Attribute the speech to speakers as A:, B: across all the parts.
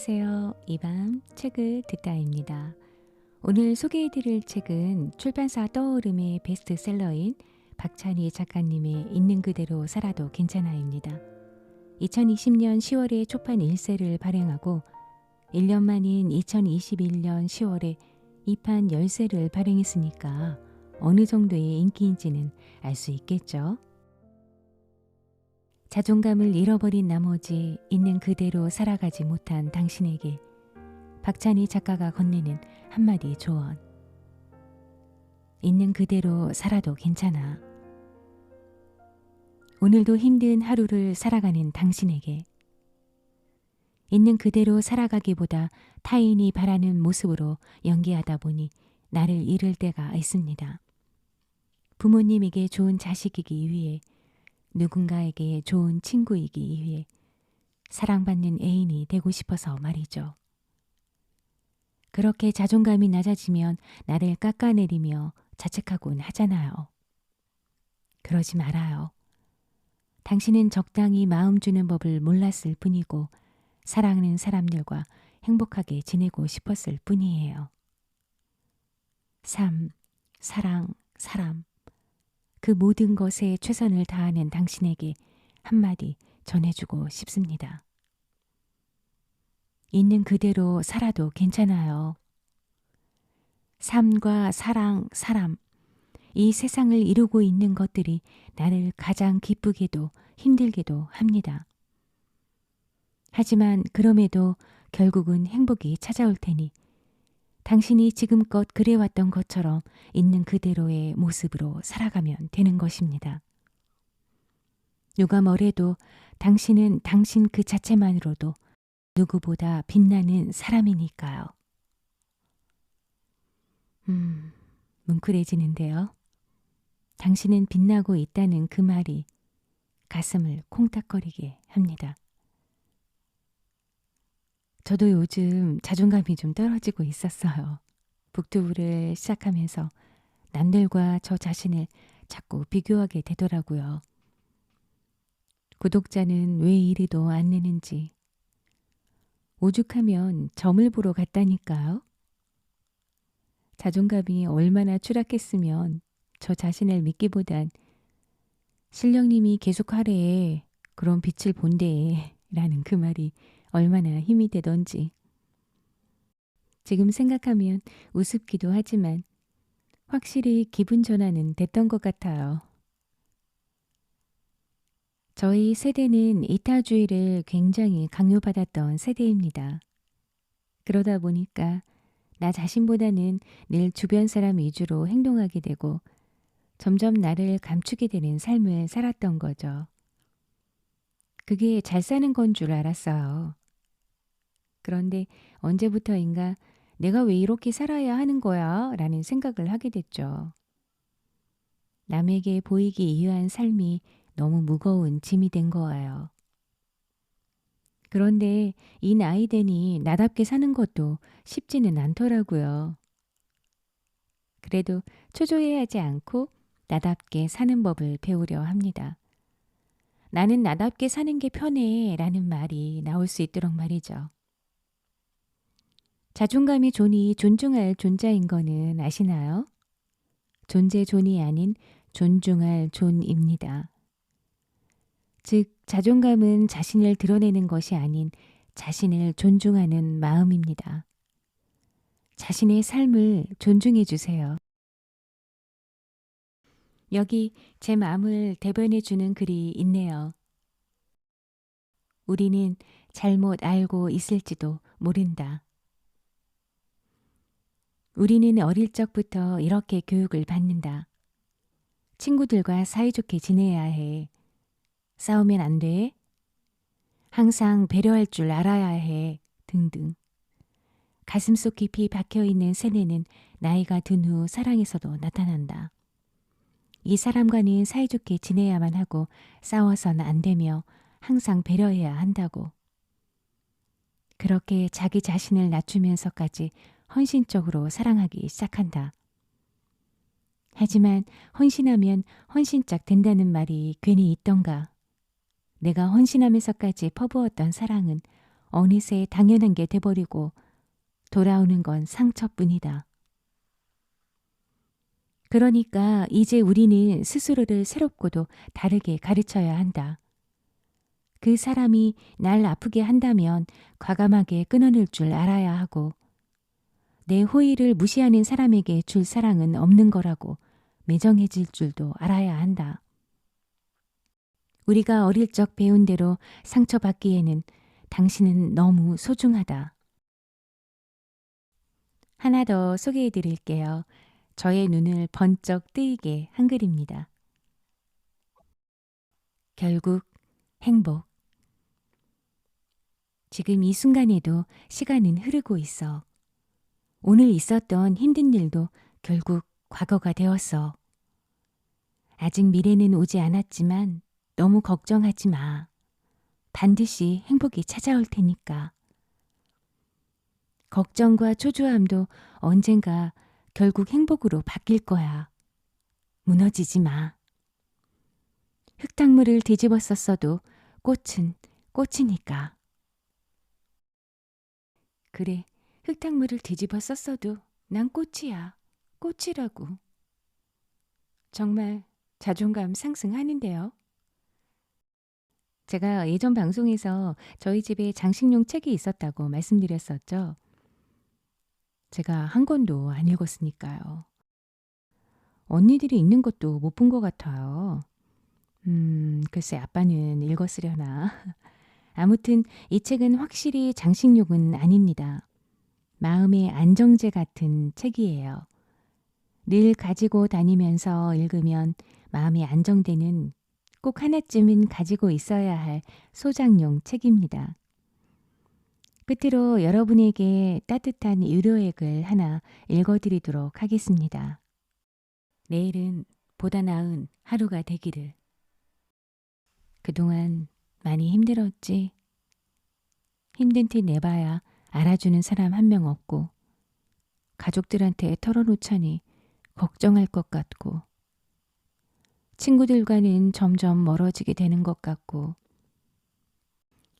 A: 안녕하세요. 이 밤 책을 듣다입니다. 오늘 소개해드릴 책은 출판사 떠오름의 베스트셀러인 박찬희 작가님의 있는 그대로 살아도 괜찮아입니다. 2020년 10월에 초판 1세를 발행하고 1년 만인 2021년 10월에 2판 10세를 발행했으니까 어느 정도의 인기인지는 알 수 있겠죠. 자존감을 잃어버린 나머지 있는 그대로 살아가지 못한 당신에게 박찬희 작가가 건네는 한마디 조언. 있는 그대로 살아도 괜찮아. 오늘도 힘든 하루를 살아가는 당신에게 있는 그대로 살아가기보다 타인이 바라는 모습으로 연기하다 보니 나를 잃을 때가 있습니다. 부모님에게 좋은 자식이기 위해 누군가에게 좋은 친구이기 위해 사랑받는 애인이 되고 싶어서 말이죠. 그렇게 자존감이 낮아지면 나를 깎아내리며 자책하곤 하잖아요. 그러지 말아요. 당신은 적당히 마음 주는 법을 몰랐을 뿐이고 사랑하는 사람들과 행복하게 지내고 싶었을 뿐이에요. 삶, 사랑, 사람. 그 모든 것에 최선을 다하는 당신에게 한마디 전해주고 싶습니다. 있는 그대로 살아도 괜찮아요. 삶과 사랑, 사람. 이 세상을 이루고 있는 것들이 나를 가장 기쁘게도 힘들게도 합니다. 하지만 그럼에도 결국은 행복이 찾아올 테니 당신이 지금껏 그래왔던 것처럼 있는 그대로의 모습으로 살아가면 되는 것입니다. 누가 뭐래도 당신은 당신 그 자체만으로도 누구보다 빛나는 사람이니까요. 음, 뭉클해지는데요. 당신은 빛나고 있다는 그 말이 가슴을 콩닥거리게 합니다. 저도 요즘 자존감이 좀 떨어지고 있었어요. 북튜브를 시작하면서 남들과 저 자신을 자꾸 비교하게 되더라고요. 구독자는 왜 이리도 안 느는지. 오죽하면 점을 보러 갔다니까요. 자존감이 얼마나 추락했으면 저 자신을 믿기보단 신령님이 계속 하래 그런 빛을 본대 라는 그 말이 얼마나 힘이 되던지. 지금 생각하면 우습기도 하지만 확실히 기분 전환은 됐던 것 같아요. 저희 세대는 이타주의를 굉장히 강요받았던 세대입니다. 그러다 보니까 나 자신보다는 늘 주변 사람 위주로 행동하게 되고 점점 나를 감추게 되는 삶을 살았던 거죠. 그게 잘 사는 건 줄 알았어요. 그런데 언제부터인가 내가 왜 이렇게 살아야 하는 거야? 라는 생각을 하게 됐죠. 남에게 보이기 이유한 삶이 너무 무거운 짐이 된 거예요. 그런데 이 나이 되니 나답게 사는 것도 쉽지는 않더라고요. 그래도 초조해하지 않고 나답게 사는 법을 배우려 합니다. 나는 나답게 사는 게 편해 라는 말이 나올 수 있도록 말이죠. 자존감이 존이 존중할 존자인 거는 아시나요? 존재 존이 아닌 존중할 존입니다. 즉, 자존감은 자신을 드러내는 것이 아닌 자신을 존중하는 마음입니다. 자신의 삶을 존중해 주세요. 여기 제 마음을 대변해 주는 글이 있네요. 우리는 잘못 알고 있을지도 모른다. 우리는 어릴 적부터 이렇게 교육을 받는다. 친구들과 사이좋게 지내야 해. 싸우면 안 돼. 항상 배려할 줄 알아야 해. 등등. 가슴속 깊이 박혀 있는 세뇌는 나이가 든 후 사랑에서도 나타난다. 이 사람과는 사이좋게 지내야만 하고 싸워서는 안 되며 항상 배려해야 한다고. 그렇게 자기 자신을 낮추면서까지 헌신적으로 사랑하기 시작한다. 하지만 헌신하면 헌신짝 된다는 말이 괜히 있던가. 내가 헌신하면서까지 퍼부었던 사랑은 어느새 당연한 게 돼버리고 돌아오는 건 상처뿐이다. 그러니까 이제 우리는 스스로를 새롭고도 다르게 가르쳐야 한다. 그 사람이 날 아프게 한다면 과감하게 끊어낼 줄 알아야 하고, 내 호의를 무시하는 사람에게 줄 사랑은 없는 거라고 매정해질 줄도 알아야 한다. 우리가 어릴 적 배운 대로 상처받기에는 당신은 너무 소중하다. 하나 더 소개해 드릴게요. 저의 눈을 번쩍 뜨이게 한 글입니다. 결국 행복. 지금 이 순간에도 시간은 흐르고 있어. 오늘 있었던 힘든 일도 결국 과거가 되었어. 아직 미래는 오지 않았지만 너무 걱정하지 마. 반드시 행복이 찾아올 테니까. 걱정과 초조함도 언젠가 결국 행복으로 바뀔 거야. 무너지지 마. 흙탕물을 뒤집어 썼어도 꽃은 꽃이니까. 그래, 흙탕물을 뒤집어 썼어도 난 꽃이야. 꽃이라고. 정말 자존감 상승하는데요. 제가 예전 방송에서 저희 집에 장식용 책이 있었다고 말씀드렸었죠. 제가 한 권도 안 읽었으니까요. 언니들이 읽는 것도 못 본 것 같아요. 음, 글쎄 아빠는 읽었으려나. 아무튼 이 책은 확실히 장식용은 아닙니다. 마음의 안정제 같은 책이에요. 늘 가지고 다니면서 읽으면 마음이 안정되는 꼭 하나쯤은 가지고 있어야 할 소장용 책입니다. 끝으로 여러분에게 따뜻한 글 하나 읽어드리도록 하겠습니다. 내일은 보다 나은 하루가 되기를. 그동안 많이 힘들었지. 힘든 티 내봐야 알아주는 사람 한 명 없고, 가족들한테 털어놓자니 걱정할 것 같고, 친구들과는 점점 멀어지게 되는 것 같고,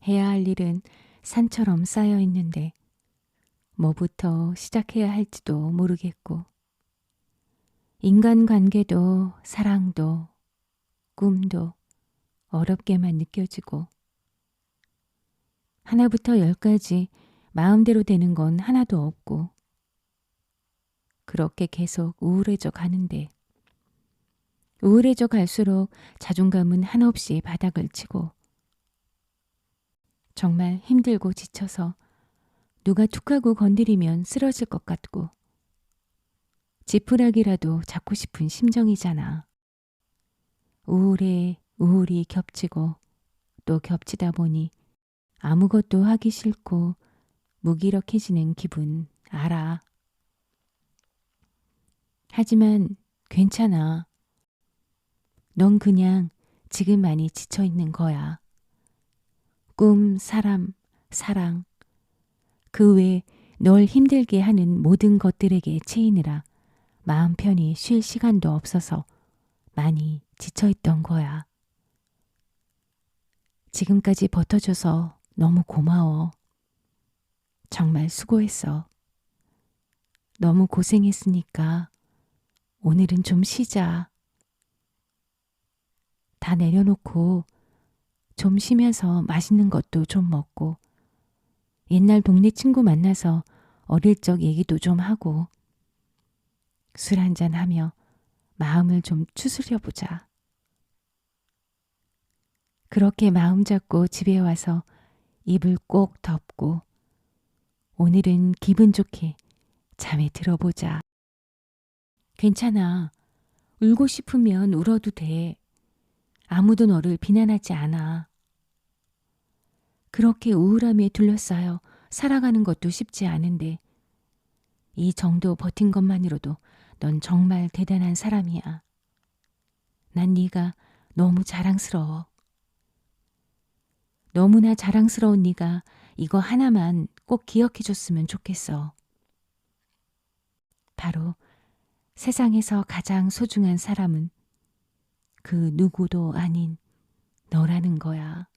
A: 해야 할 일은 산처럼 쌓여 있는데, 뭐부터 시작해야 할지도 모르겠고, 인간관계도 사랑도 꿈도 어렵게만 느껴지고, 하나부터 열까지 마음대로 되는 건 하나도 없고, 그렇게 계속 우울해져 가는데, 우울해져 갈수록 자존감은 한없이 바닥을 치고, 정말 힘들고 지쳐서 누가 툭 하고 건드리면 쓰러질 것 같고, 지푸라기라도 잡고 싶은 심정이잖아. 우울에 우울이 겹치고 또 겹치다 보니 아무것도 하기 싫고 무기력해지는 기분 알아. 하지만 괜찮아. 넌 그냥 지금 많이 지쳐 있는 거야. 꿈, 사람, 사랑, 그 외 널 힘들게 하는 모든 것들에게 치이느라 마음 편히 쉴 시간도 없어서 많이 지쳐있던 거야. 지금까지 버텨줘서 너무 고마워. 정말 수고했어. 너무 고생했으니까 오늘은 좀 쉬자. 다 내려놓고 좀 쉬면서 맛있는 것도 좀 먹고 옛날 동네 친구 만나서 어릴 적 얘기도 좀 하고 술 한잔 하며 마음을 좀 추스려 보자. 그렇게 마음 잡고 집에 와서 입을 꼭 덮고 오늘은 기분 좋게 잠에 들어보자. 괜찮아. 울고 싶으면 울어도 돼. 아무도 너를 비난하지 않아. 그렇게 우울함에 둘러싸여 살아가는 것도 쉽지 않은데 이 정도 버틴 것만으로도 넌 정말 대단한 사람이야. 난 네가 너무 자랑스러워. 너무나 자랑스러운 네가 이거 하나만 꼭 기억해 줬으면 좋겠어. 바로 세상에서 가장 소중한 사람은 그 누구도 아닌 너라는 거야.